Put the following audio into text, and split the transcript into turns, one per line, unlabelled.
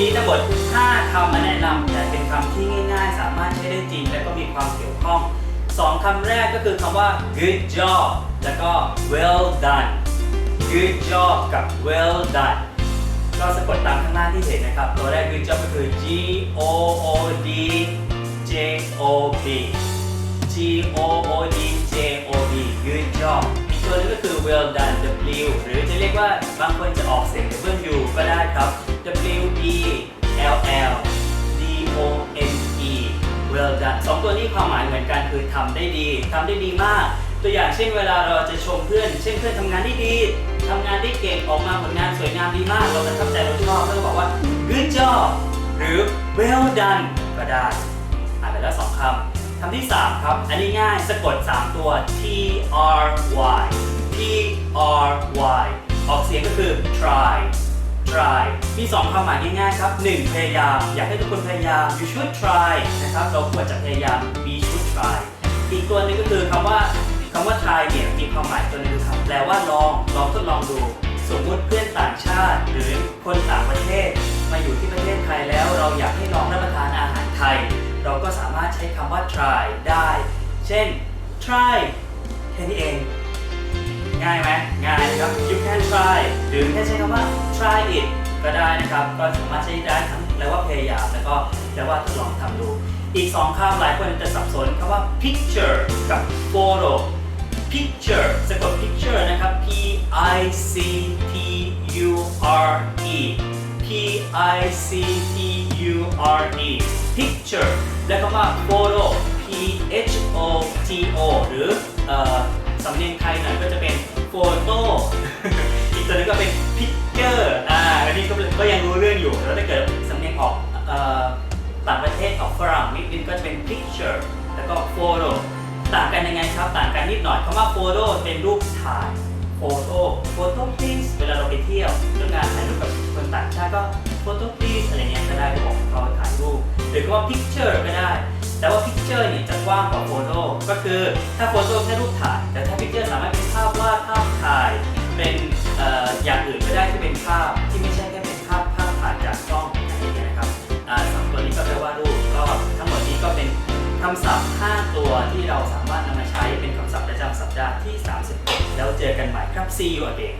มีทั้งหมด5คำมาแนะนำแต่เป็นคำที่ง่ายๆ สามารถใช้ได้จริง และก็มีความเกี่ยวข้องสองคำแรกก็คือคำว่า good job แล้วก็ well done good job กับ well done ก็สะกดตามข้างหน้าที่เห็นนะครับ ตัวแรก good job ก็คือ G O O D J O B G O O D นึงก็คือ well done W หรือจะเรียกว่าบางคนจะออกเสียง W ก็ได้ครับ W E L L D O N E well done สองตัวนี้ความหมายเหมือนกันคือทำได้ดีทำได้ดีมาก ตัวอย่างเช่นเวลาเราจะชมเพื่อน เช่นเพื่อนทำงานได้ดีทำงานได้เก่งออกมาผลงานสวยงามดีมาก เราประทับใจเราชอบเราก็บอกว่า good job หรือ well done ก็ได้อ่านไปแล้วสองคำคำที่ 3 ครับ อันนี้ง่ายสะกด 3 ตัว T R Y R Y ออกเสียงก็คือ try try มี 2ความหมายง่ายๆครับ 1 พยายาม อยากให้ทุกคนพยายาม you should try นะครับ เราควรจะพยายาม we should try อีกตัวหนึงก็คือคำว่าคำว่า try เนี่ยมีความหมายตัวหนึงครับ แปลว่าลอง ลองทดลองดู สมมุติเพื่อนต่างชาติ หรือคนต่างประเทศ มาอยู่ที่ประเทศไทยแล้ว เราอยากให้ลองรับประทานอาหารไทย เราก็สามารถใช้คำว่า try ได้ เช่น try แค่นี้เอง ง่ายไหมง่ายนะครับ you can try หรือแค่ใช้คำว่า try it ก็ได้นะครับ ก็สามารถใช้ได้ทั้งแปลว่าพยายามแล้วก็แปลว่าทดลองทำดู อีกสองคำหลายคนจะสับสนคำว่า picture กับ photo picture สะกด picture นะครับ p i c t u r e p i c t u r e picture และคำว่า photo p h o t o หรือเอ่อสำเนียงไทยหน่อยก็จะเป็น photo อีกตัวหนึงก็เป็น picture อ่าอันนี้ก็ก็ยังรู้เรื่องอยู่แล้วถ้าเกิดสำเนียงออกเอ่อต่างประเทศออกฝรั่งนิดนึงก็จะเป็น picture แล้วก็ photo ต่างกันยังไงครับต่างกันนิดหน่อยคำว่า photo เป็นรูปถ่าย photo photo please เวลาเราไปเที่ยวเรื่องการถ่ายรูปกับคนต่างชาติก็ photo please อะไรเงี้ยก็ได้บอกเขาถ่ายรูปหรือคำว่า picture ก็ได้ แต่ว่า picture เนี่จะกว้างกว่า photo ก็คือถ้า photo แค่รูปถ่าย แต่ถ้า picture สามารถเป็นภาพวาดภาพถ่าย เป็นออย่างอื่นก็ได้ที่เป็นภาพที่ไม่ใช่แค่เป็นภาพภาพถ่ายจากกล้องอะไรอย่างเงี้ยนะครับสองตัวนี้ก็แปลว่ารูปก็ทั้งหมดนี้ก็เป็นคำศัพท์ 5 ตัวที่เราสามารถนำมาใช้เป็นคำศัพท์ประจำสัปดาห์ที่31แล้วเจอกันใหม่ครับ see you again